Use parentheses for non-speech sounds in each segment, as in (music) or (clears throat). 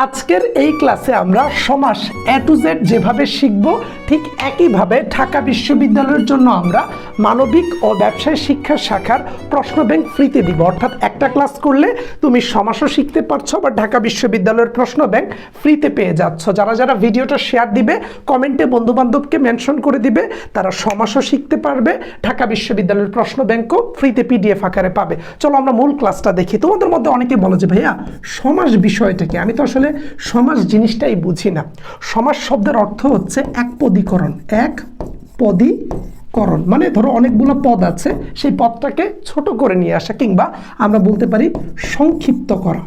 আজকের এই ক্লাসে আমরা সমাস এ টু জেড যেভাবে শিখব, ঠিক একইভাবে ঢাকা বিশ্ববিদ্যালয়ের জন্য আমরা মানবিক ও ব্যবসায় শিক্ষা শাখার প্রশ্ন ব্যাংক ফ্রিতে দিব। অর্থাৎ একটা ক্লাস করলে তুমি সমাসও শিখতে পারছ বা ঢাকা বিশ্ববিদ্যালয়ের প্রশ্ন ব্যাংক ফ্রিতে পেয়ে যাচ্ছ। যারা যারা ভিডিওটা শেয়ার দিবে, কমেন্টে বন্ধু বান্ধবকে মেনশন করে দিবে, তারা সমাসও শিখতে পারবে, ঢাকা বিশ্ববিদ্যালয়ের প্রশ্ন ব্যাংকও ফ্রিতে পিডিএফ আকারে পাবে। চলো আমরা মূল ক্লাসটা দেখি। তোমাদের মধ্যে অনেকে বলো যে, ভাইয়া, সমাস বিষয়টাকে আমি তো আসলে সমাস জিনিসটাই বুঝি না। সমাস শব্দের অর্থ হচ্ছে এক পদীকরণ এক পদীকরণ। মানে ধরো অনেকগুলো পদ আছে, সেই পদটাকে ছোট করে নিয়ে আসা কিংবা আমরা বলতে পারি সংক্ষিপ্ত করা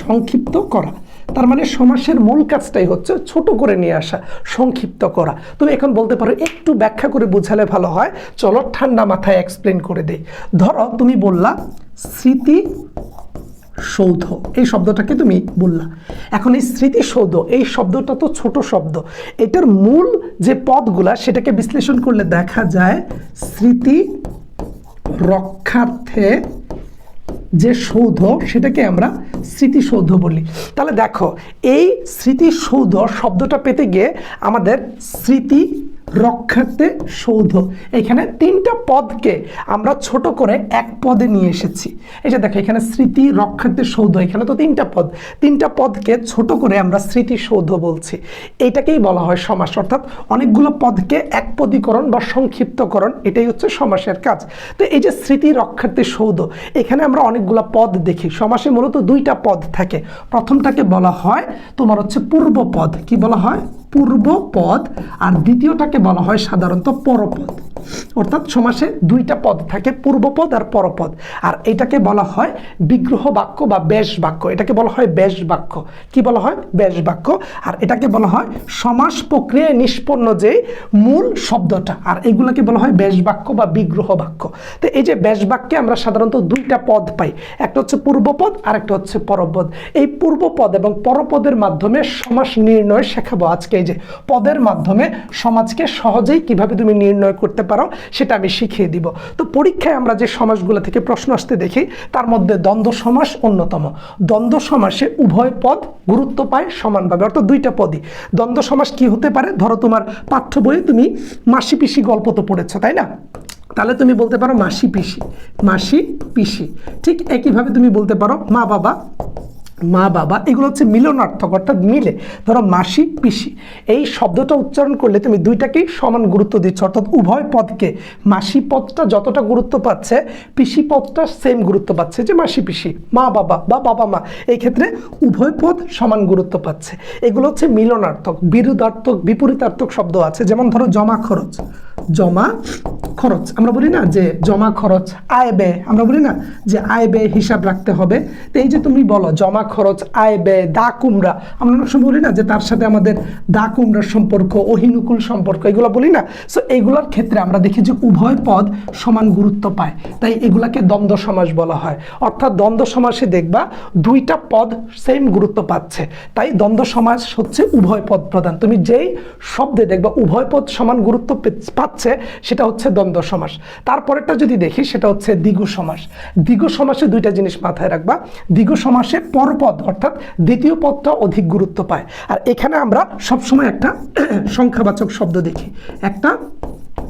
সংক্ষিপ্ত করা। তার মানে সমাসের মূল কাজটাই হচ্ছে ছোট করে নিয়ে আসা, সংক্ষিপ্ত করা। তুমি এখন বলতে পারো, একটু ব্যাখ্যা করে বুঝালে ভালো হয়। চলো ঠান্ডা মাথায় এক্সপ্লেন করে দেই। ধরো তুমি বললা, স্মৃতি সৌধ। এই শব্দটাকে তুমি বললা। এখন এই স্মৃতিসৌধ, এই শব্দটা তো ছোট শব্দ। এটার মূল যে পদগুলা, সেটাকে বিশ্লেষণ করলে দেখা যায় স্মৃতি রক্ষার্থে যে সৌধ, সেটাকে আমরা স্মৃতিসৌধ বলি। তাহলে দেখো, এই স্মৃতিসৌধ শব্দটা পেতে গিয়ে আমাদের স্মৃতি রক্ষার্থে সৌধ। এখানে তিনটা পদকে আমরা ছোট করে এক পদে নিয়ে এসেছি। এই যে দেখো, এখানে স্মৃতি রক্ষার্থে সৌধ, এখানে তো তিনটা পদ। তিনটা পদকে ছোট করে আমরা স্মৃতিসৌধ বলছি। এটাকেই বলা হয় সমাস, অর্থাৎ অনেকগুলো পদকে এক পদীকরণ বা সংক্ষিপ্তকরণ, এটাই হচ্ছে সমাসের কাজ। তো এই যে স্মৃতি রক্ষার্থে সৌধ, এখানে আমরা অনেকগুলো পদ দেখি। সমাসে মূলত দুইটা পদ থাকে। প্রথমটাকে বলা হয় তোমার হচ্ছে পূর্ব পদ। কি বলা হয়? পূর্ব পদ আর দ্বিতীয়টাকে বলা হয় সাধারণত পরপদ। অর্থাৎ সমাসে দুইটা পদ থাকে, পূর্বপদ আর পরপদ। আর এটাকে বলা হয় বিগ্রহ বাক্য বা বেশ বাক্য। এটাকে বলা হয় বেশ বাক্য। কি বলা হয়? বেশ বাক্য। আর এটাকে বলা হয় সমাস প্রক্রিয়ায় নিষ্পন্ন যে মূল শব্দটা। আর এগুলোকে বলা হয় বেশ বাক্য বা বিগ্রহ বাক্য। তো এই যে বেশ বাক্যে আমরা সাধারণত দুইটা পদ পাই। একটা হচ্ছে পূর্বপদ আর একটা হচ্ছে পরপদ। এই পূর্বপদ এবং পরপদের মাধ্যমে সমাস নির্ণয় শেখাবো আজকে এই যে পদের মাধ্যমে সমাজকে সহজেই কীভাবে তুমি নির্ণয় করতে পারো, সেটা আমি শিখিয়ে দিব। তো পরীক্ষায় আমরা যে সমাজগুলো থেকে প্রশ্ন আসতে দেখি, তার মধ্যে দ্বন্দ্ব সমাস অন্যতম। দ্বন্দ্ব সমাসে উভয় পদ গুরুত্ব পায় সমানভাবে, অর্থাৎ দুইটা পদই। দ্বন্দ্ব সমাস কি হতে পারে? ধরো তোমার পাঠ্য বইয়ে তুমি মাসি পিসি গল্প তো পড়েছো, তাই না? তাহলে তুমি বলতে পারো মাসি পিসি মাসি পিসি। ঠিক একইভাবে তুমি বলতে পারো মা বাবা মা, বাবা, এগুলো হচ্ছে মিলনার্থক, অর্থাৎ মিলে। ধরো মাসি, পিসি। এই শব্দটা উচ্চারণ করলে তুমি দুইটাকেই সমান গুরুত্ব দিচ্ছ, অর্থাৎ উভয় পদকে। মাসি পদটা যতটা গুরুত্ব পাচ্ছে, পিসি পদটা সেম গুরুত্ব পাচ্ছে, যে মাসি, পিসি, মা, বাবা বা বাবা, মা। এই ক্ষেত্রে উভয় পদ সমান গুরুত্ব পাচ্ছে। এগুলো হচ্ছে মিলনার্থক, বিরোধার্থক, বিপরীতার্থক শব্দ আছে, যেমন ধরো জমা খরচ। জমা খরচ। আমরা বলি না যে জমা খরচ আয় ব্যয়। আমরা বলি না যে আয় ব্যয় হিসাব রাখতে হবে। তো এই যে তুমি বলো জমা খরচ, আয় ব্যয়, দা কুমড়া, আমরা অনেক সময় বলি না যে তার সাথে আমাদের দা কুমড়ার সম্পর্ক, অহিনুকুল সম্পর্ক, এগুলো বলি না। সো এইগুলোর ক্ষেত্রে আমরা দেখি যে উভয় পদ সমান গুরুত্ব পায়। তাই এগুলাকে দ্বন্দ্ব সমাস বলা হয়। অর্থাৎ দ্বন্দ্ব সমাসে দেখবা দুইটা পদ সেম গুরুত্ব পাচ্ছে। তাই দ্বন্দ্ব সমাস হচ্ছে উভয় পদ প্রধান। তুমি যেই শব্দে দেখবা উভয় পদ সমান গুরুত্ব পে- পাচ্ছে সেটা হচ্ছে দ্বন্দ্ব সমাস। তারপরেরটা যদি দেখি, সেটা হচ্ছে দ্বিগু সমাস। দ্বিগু সমাসে দুইটা জিনিস মাথায় রাখবা। দ্বিগু সমাসে পরপদ, অর্থাৎ দ্বিতীয় পদটা অধিক গুরুত্ব পায়। আর এখানে আমরা সবসময় একটা (clears throat) সংখ্যাবাচক শব্দ দেখি। একটা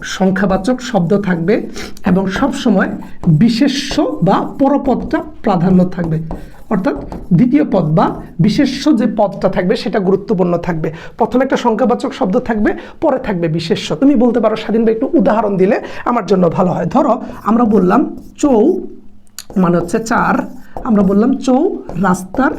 সংখ্যাবাচক শব্দ থাকবে এবং সবসময় বিশেষ্য বা পরপদটা প্রাধান্য থাকবে। অর্থাৎ দ্বিতীয় পদ বা বিশেষ্য যে পদটা থাকবে সেটা গুরুত্বপূর্ণ থাকবে। প্রথমে একটা সংখ্যাবাচক শব্দ থাকবে, পরে থাকবে বিশেষ্য। তুমি বলতে পারো, স্বাধীন একটু উদাহরণ দিলে আমার জন্য ভালো হয়। ধরো, আমরা বললাম চৌ মানে হচ্ছে চার। আমরা বললাম চৌ রাস্তার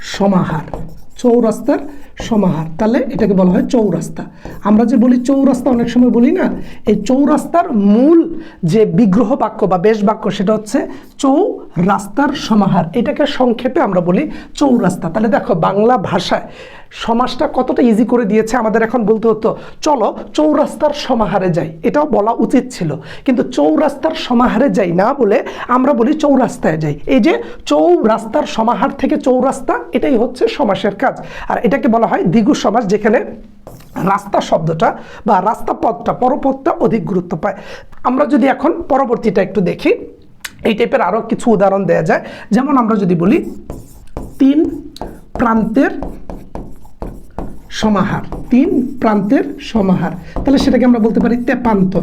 সমাহার। চৌরাস্তার সমাহার। তাহলে এটাকে বলা হয় চৌরাস্তা। আমরা যে বলি চৌরাস্তা অনেক সময় বলি না, এই চৌরাস্তার মূল যে বিগ্রহ বাক্য বা বেশ বাক্য, সেটা হচ্ছে চৌ রাস্তার সমাহার। এটাকে সংক্ষেপে আমরা বলি চৌরাস্তা। তাহলে দেখো, বাংলা ভাষায় সমাজটা কতটা ইজি করে দিয়েছে আমাদের এখন বলতে হতো, চলো চৌরাস্তার সমাহারে যাই। এটাও বলা উচিত ছিল। কিন্তু চৌরাস্তার সমাহারে যাই না বলে আমরা বলি চৌরাস্তায় যাই। এই যে চৌরাস্তার সমাহার থেকে চৌরাস্তা, এটাই হচ্ছে সমাসের কাজ। আর এটাকে বলা হয় দ্বিগু সমাস, যেখানে রাস্তা শব্দটা বা রাস্তা পথটা, পরপথটা অধিক গুরুত্ব পায়। আমরা যদি এখন পরবর্তীটা একটু দেখি, এই টাইপের আরও কিছু উদাহরণ দেওয়া যায়। যেমন আমরা যদি বলি, তিন প্রান্তের সমাহার, তিন প্রান্তের সমাহার। তাহলে সেটাকে আমরা বলতে পারি তেপান্তর।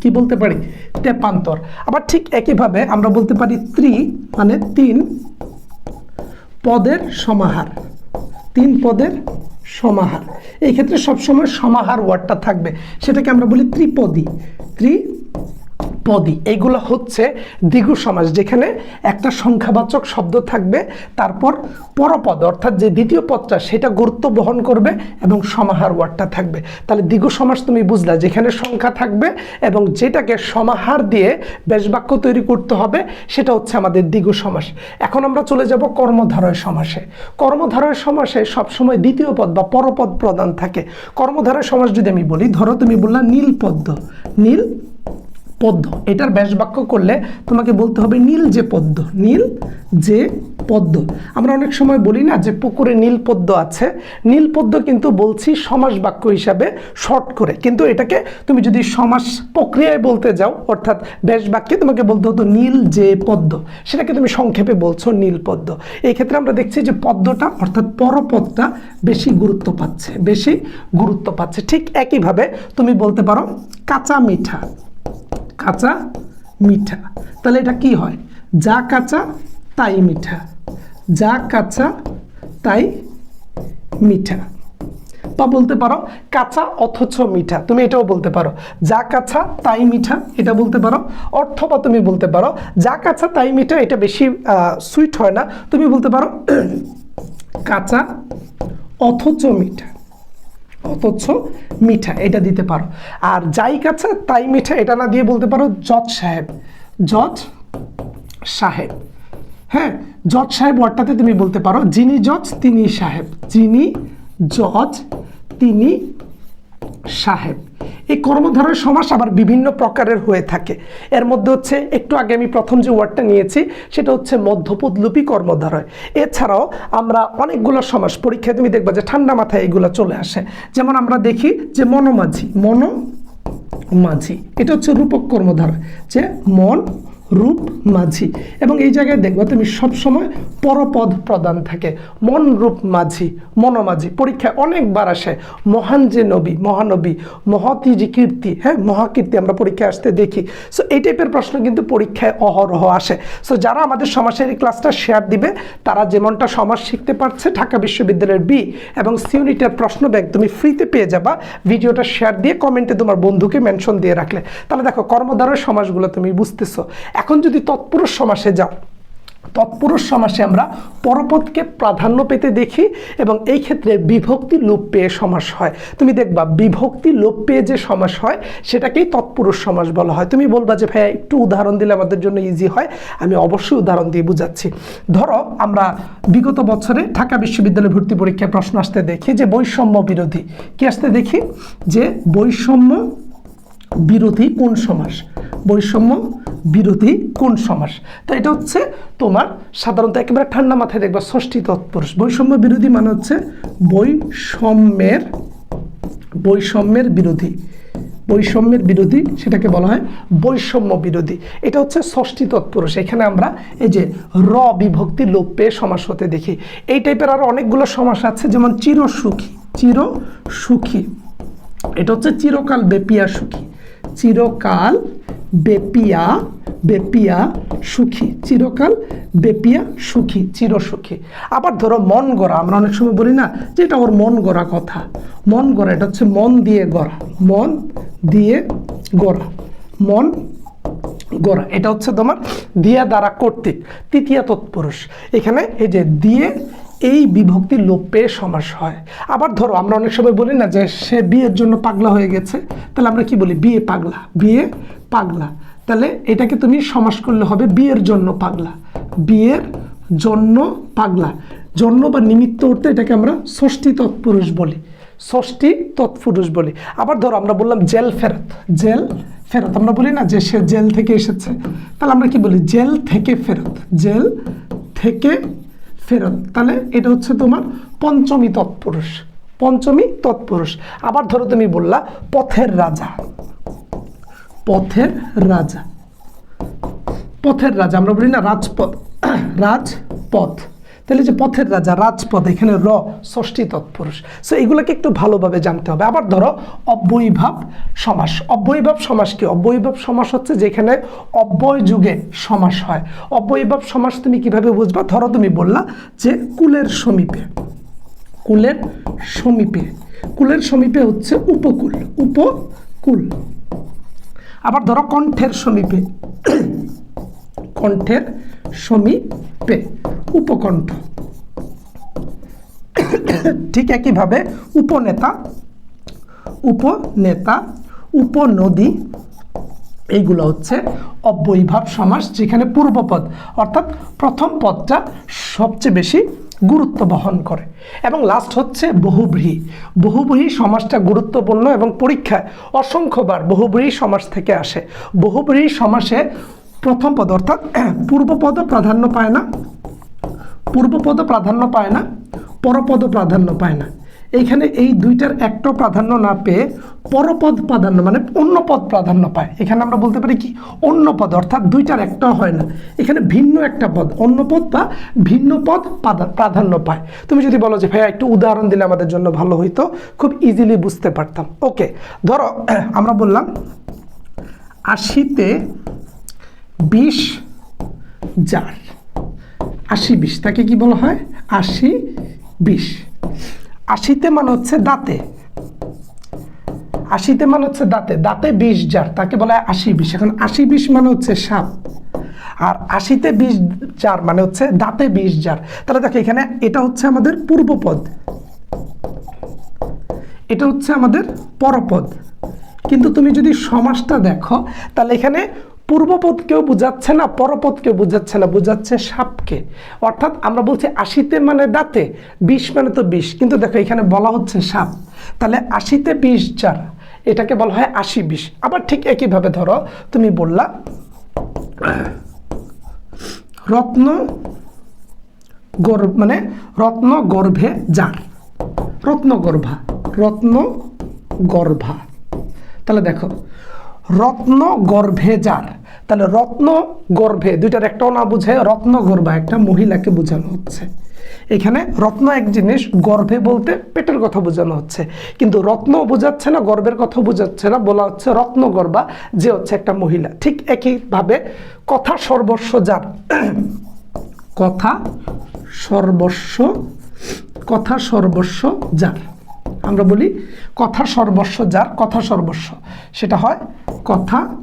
কি বলতে পারি? তেপান্তর। আবার ঠিক একইভাবে আমরা বলতে পারি ত্রি মানে তিন পদের সমাহার। তিন পদের সমাহার। এই ক্ষেত্রে সবসময় সমাহার ওয়ার্ডটা থাকবে। সেটাকে আমরা বলি ত্রিপদী। ত্রি পদী। এইগুলো হচ্ছে দ্বিগু সমাস, যেখানে একটা সংখ্যাবাচক শব্দ থাকবে, তারপর পরপদ, অর্থাৎ যে দ্বিতীয় পদটা, সেটা গুরুত্ব বহন করবে এবং সমাহার ওয়ার্ডটা থাকবে। তাহলে দ্বিগু সমাস তুমি বুঝলা, যেখানে সংখ্যা থাকবে এবং যেটাকে সমাহার দিয়ে বেশবাক্য তৈরি করতে হবে, সেটা হচ্ছে আমাদের দ্বিগু সমাস। এখন আমরা চলে যাব কর্মধারয় সমাসে। কর্মধারয় সমাসে সবসময় দ্বিতীয় পদ বা পরপদ প্রদান থাকে। কর্মধারয় সমাস যদি আমি বলি, ধরো তুমি বললা নীল পদ্ম। নীল পদ্ম। এটার ব্যাস বাক্য করলে তোমাকে বলতে হবে নীল যে পদ্ম। নীল যে পদ্ম। আমরা অনেক সময় বলি না যে পুকুরে নীল পদ্ম আছে। নীল পদ্ম কিন্তু বলছি সমাস বাক্য হিসাবে শর্ট করে। কিন্তু এটাকে তুমি যদি সমাস প্রক্রিয়ায় বলতে যাও, অর্থাৎ ব্যাস বাক্যে তোমাকে বলতে হতো নীল যে পদ্ম। সেটাকে তুমি সংক্ষেপে বলছো নীল পদ্ম। এই ক্ষেত্রে আমরা দেখছি যে পদ্মটা, অর্থাৎ পরপদটা বেশি গুরুত্ব পাচ্ছে, বেশি গুরুত্ব পাচ্ছে। ঠিক একইভাবে তুমি বলতে পারো কাঁচা মিঠা। কাঁচা, মিঠা। তাহলে এটা কি হয়? যা কাঁচা, তাই মিঠা। যা কাঁচা, তাই মিঠা। বা বলতে পারো, কাঁচা অথচ মিঠা। তুমি এটাও বলতে পারো, যা কাঁচা, তাই মিঠা। এটা বলতে পারো। অথবা তুমি বলতে পারো, যা কাঁচা, তাই মিঠা, এটা বেশি সুইট হয় না। তুমি বলতে পারো, (clears throat) কাঁচা অথচ মিঠা। অথচ মিঠা, এটা দিতে পারো। আর যাই কাছে, তাই মিঠা, এটা না দিয়ে বলতে পারো জজ সাহেব। জজ সাহেব। হ্যাঁ জজ সাহেব ওয়ার্ডটাতে তুমি বলতে পারো, যিনি জজ তিনি সাহেব। যিনি জজ তিনি সাহেব, এই কর্মধারয় সমাস আবার বিভিন্ন প্রকারের হয়ে থাকে। এর মধ্যে হচ্ছে, একটু আগে আমি প্রথম যে ওয়ার্ডটা নিয়েছি, সেটা হচ্ছে মধ্যপদলুপি কর্মধারয়। এছাড়াও আমরা অনেকগুলো সমাস পরীক্ষায় তুমি দেখবা যে ঠান্ডা মাথায় এগুলো চলে আসে। যেমন আমরা দেখি যে মনোমাঝি মনো মাঝি এটা হচ্ছে রূপক কর্মধারয়, যে মন রূপ মাঝি। এবং এই জায়গায় দেখবা তুমি সবসময় পরপদ প্রদান থাকে। মন রূপ মাঝি, মনোমাঝি। পরীক্ষায় অনেকবার আসে। মহান যে নবী, মহানবী মহতি যে কীর্তি হ্যাঁ মহাকীর্তি আমরা পরীক্ষায় আসতে দেখি। সো এই টাইপের প্রশ্ন কিন্তু পরীক্ষায় অহরহ আসে। সো যারা আমাদের সমাজের এই ক্লাসটা শেয়ার দিবে, তারা যেমনটা সমাজ শিখতে পারছে, ঢাকা বিশ্ববিদ্যালয়ের বি এবং সিউনিটের প্রশ্ন ব্যাংক তুমি ফ্রিতে পেয়ে যাবা। ভিডিওটা শেয়ার দিয়ে কমেন্টে তোমার বন্ধুকে মেনশন দিয়ে রাখলে। তাহলে দেখো, কর্মধারয় সমাজগুলো তুমি বুঝতেছো। এখন যদি তৎপুরুষ সমাসে যাও, তৎপুরুষ সমাসে আমরা পরপদকে প্রাধান্য পেতে দেখি এবং এই ক্ষেত্রে বিভক্তি লোপ পেয়ে সমাস হয়। তুমি দেখবা বিভক্তি লোপ পেয়ে যে সমাস হয়, সেটাকেই তৎপুরুষ সমাস বলা হয়। তুমি বলবা যে, ভাইয়া, একটু উদাহরণ দিলে আমাদের জন্য ইজি হয়। আমি অবশ্যই উদাহরণ দিয়ে বুঝাচ্ছি। ধরো, আমরা বিগত বছরে ঢাকা বিশ্ববিদ্যালয় ভর্তি পরীক্ষায় প্রশ্ন আসতে দেখি যে, বৈষম্য বিরোধী। কি আসতে দেখি? যে বৈষম্য বিরোধী কোন সমাস? বৈষম্য বিরোধী কোন সমাস? তো এটা হচ্ছে তোমার সাধারণত একেবারে ঠান্ডা মাথায় দেখবা ষষ্ঠী তৎপুরুষ। বৈষম্য বিরোধী মানে হচ্ছে বৈষম্যের বৈষম্যের বিরোধী। বৈষম্যের বিরোধী সেটাকে বলা হয় বৈষম্য বিরোধী। এটা হচ্ছে ষষ্ঠী তৎপুরুষ। এখানে আমরা এই যে র বিভক্তি লোপ পেয়ে সমাস হতে দেখি। এই টাইপের আরও অনেকগুলো সমাস আছে, যেমন চিরসুখী চির সুখী এটা হচ্ছে চিরকাল বেপিয়া সুখী। চিরকাল বেপিয়া বেপিয়া সুখী, চিরকাল বেপিয়া সুখী, চিরসুখী। আবার ধরো মন গড়া, আমরা অনেক সময় বলি না যে এটা ওর মন গড়া কথা। মন গড়া, এটা হচ্ছে মন দিয়ে গড়া। মন দিয়ে গড়া। মন গোড়া, এটা হচ্ছে তোমার দিয়া দ্বারা কর্তৃক, তৃতীয় তৎপুরুষ। এখানে এই যে দিয়ে এই বিভক্তি লোপ পেয়ে সমাস হয়। আবার ধরো, আমরা অনেক সময় বলি না যে সে বিয়ের জন্য পাগলা হয়ে গেছে। তাহলে আমরা কি বলি? বিয়ে পাগলা। বিয়ে পাগলা। তাহলে এটাকে তুমি সমাস করলে হবে বিয়ের জন্য পাগলা। বিয়ের জন্য পাগলা। জন্য বা নিমিত্ত অর্থে এটাকে আমরা ষষ্ঠী তৎপুরুষ বলি। ষষ্ঠী তৎপুরুষ বলি। আবার ধরো, আমরা বললাম জেল ফেরত। জেল ফেরত। আমরা বলি না যে সে জেল থেকে এসেছে। তাহলে আমরা কি বলি? জেল থেকে ফেরত। জেল থেকে ফেরত। তাহলে এটা হচ্ছে তোমার পঞ্চমী তৎপুরুষ। পঞ্চমী তৎপুরুষ। আবার ধরো তুমি বললা, পথের রাজা। পথের রাজা। পথের রাজা, আমরা বলি না, রাজপথ। (clears throat) রাজপথ। তাহলে যে পথের রাজা, রাজপথ, এখানে র, ষষ্ঠী তৎপুরুষ। সো এগুলোকে একটু ভালোভাবে জানতে হবে। আবার ধরো, অব্যয়ীভাব সমাস। অব্যয়ীভাব সমাস কি? অব্যয়ীভাব সমাস হচ্ছে যেখানে অব্যয় যুগে সমাস হয়। অব্যয়ীভাব সমাস তুমি কীভাবে বুঝবা? ধরো তুমি বললা যে কুলের সমীপে। কুলের সমীপে। কুলের সমীপে হচ্ছে উপকূল উপকূল। আবার ধরো, কণ্ঠের সমীপে। (clears throat) কণ্ঠের সমীপে। উপকণ্ঠ। ঠিক একইভাবে উপনেতা উপনেতা, উপনদী, এইগুলো হচ্ছে অব্যয়ীভাব সমাস যেখানে পূর্বপদ, অর্থাৎ প্রথম পদটা সবচেয়ে বেশি গুরুত্ব বহন করে। এবং লাস্ট হচ্ছে বহুব্রীহি বহুব্রীহি সমাসটা গুরুত্বপূর্ণ এবং পরীক্ষায় অসংখ্যবার বহুব্রীহি সমাস থেকে আসে। বহুব্রীহি সমাসে প্রথম পদ, অর্থাৎ পূর্বপদ প্রাধান্য পায় না। পূর্বপদ প্রাধান্য পায় না, পরপদ প্রাধান্য পায় না। এইখানে এই দুইটার একটাও প্রাধান্য না পেয়ে পরপদ প্রাধান্য মানে অন্য পদ প্রাধান্য পায়। এখানে আমরা বলতে পারি কি? অন্য পদ, অর্থাৎ দুইটার একটাও হয় না। এখানে ভিন্ন একটা পদ, অন্য পদ বা ভিন্ন পদ প্রাধান্য পায়। তুমি যদি বলো যে, ভাইয়া, একটু উদাহরণ দিলে আমাদের জন্য ভালো হইতো। খুব ইজিলি বুঝতে পারতাম। ওকে ধরো, (clears throat) আমরা বললাম, আশিতে বিশ জার আশি বিশ তাকে কি বলা হয়? আশি বিশ আশিতে মানে হচ্ছে দাঁতে। আশিতে মানে হচ্ছে দাঁতে। দাঁতে বিষ যার তাকে বলা হয় আশি বিষ এখন আশি বিষ মানে হচ্ছে সাপ। আর আশিতে বিষ যার মানে হচ্ছে দাঁতে বিষ যার তাহলে দেখো এখানে এটা হচ্ছে আমাদের পূর্বপদ। এটা হচ্ছে আমাদের পরপদ। কিন্তু তুমি যদি সমাসটা দেখো, তাহলে এখানে পূর্বপদকেও বোঝাচ্ছে না, পরপদকেও বোঝাচ্ছে না, বোঝাচ্ছে সাপকে। অর্থাৎ আমরা বলছি আশিতে মানে দাঁতে বিষ মানে তো বিষ কিন্তু দেখো এখানে বলা হচ্ছে সাপ। তাহলে আশিতে বিষ যার? এটাকে বলা হয় আশি বিষ আবার ঠিক একইভাবে ধরো, তুমি বললা, রত্ন গর্ভ মানে রত্ন গর্ভে যার? রত্ন গর্ভা রত্ন গর্ভা। তাহলে দেখো রত্ন গর্ভে যার। তাহলে রত্ন গর্ভে, দুইটার একটাও না বুঝে, রত্ন গর্ভা, একটা মহিলাকে বোঝানো হচ্ছে। এখানে রত্ন এক জিনিস, গর্ভে বলতে পেটের কথা বোঝানো হচ্ছে। কিন্তু রত্ন বোঝাচ্ছে না, গর্ভের কথা বোঝাচ্ছে না, বলা হচ্ছে রত্ন গর্ভা, যে হচ্ছে একটা মহিলা। ঠিক একইভাবে কথা সর্বস্ব যার। কথা সর্বস্ব কথা সর্বস্ব যার। আমরা বলি কথা সর্বস্ব, যার কথা সর্বস্ব। সেটা হয় কথা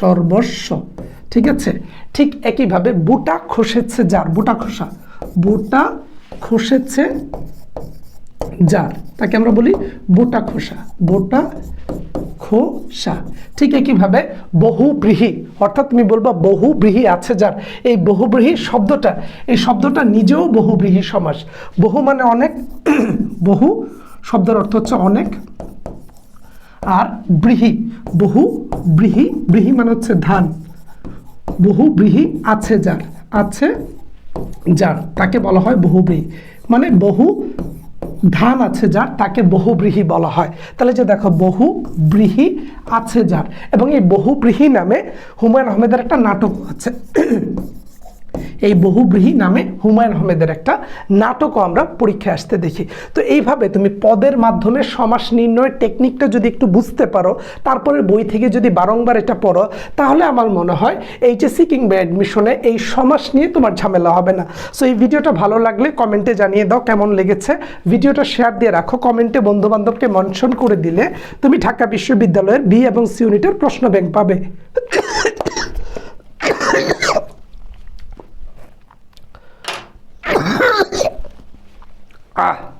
সর্বস্ব। ঠিক আছে? ঠিক একইভাবে বুটা খসেছে যার। বুটা খোসা। বুটা খসেছে যার। তাকে আমরা বলি বোটা খোসা। বোটা খোসা। ঠিক একইভাবে বহুব্রীহি, অর্থাৎ তুমি বলবা বহুব্রীহি আছে যার। এই বহুব্রীহি শব্দটা, এই শব্দটা নিজেও বহুব্রীহি সমাস। বহু মানে অনেক, (clears throat) বহু শব্দের অর্থ হচ্ছে অনেক। আর ব্রীহি বহু ব্রীহি ব্রীহি মানে হচ্ছে ধান। বহু ব্রীহি আছে যার আছে যার, তাকে বলা হয় বহুব্রীহি। মানে বহু ধান আছে যার, তাকে বহুব্রীহি বলা হয়। তাহলে যে দেখো বহু ব্রীহি আছে যার। এবং এই বহুব্রীহি নামে হুমায়ুন আহমেদের একটা নাটক আছে। এই বহুব্রীহি নামে হুমায়ুন আহমেদের একটা নাটকও আমরা পরীক্ষায় আসতে দেখি। তো এইভাবে তুমি পদের মাধ্যমে সমাস নির্ণয়ের টেকনিকটা যদি একটু বুঝতে পারো তারপরে বই থেকে যদি বারংবার এটা পড়ো, তাহলে আমার মনে হয় এইচএসসি কিংবা অ্যাডমিশনে এই সমাস নিয়ে তোমার ঝামেলা হবে না। সো এই ভিডিওটা ভালো লাগলে কমেন্টে জানিয়ে দাও কেমন লেগেছে। ভিডিওটা শেয়ার দিয়ে রাখো। কমেন্টে বন্ধুবান্ধবকে মনশন করে দিলে তুমি ঢাকা বিশ্ববিদ্যালয়ের বি এবং সি ইউনিটের প্রশ্ন ব্যাংক পাবে। Ah.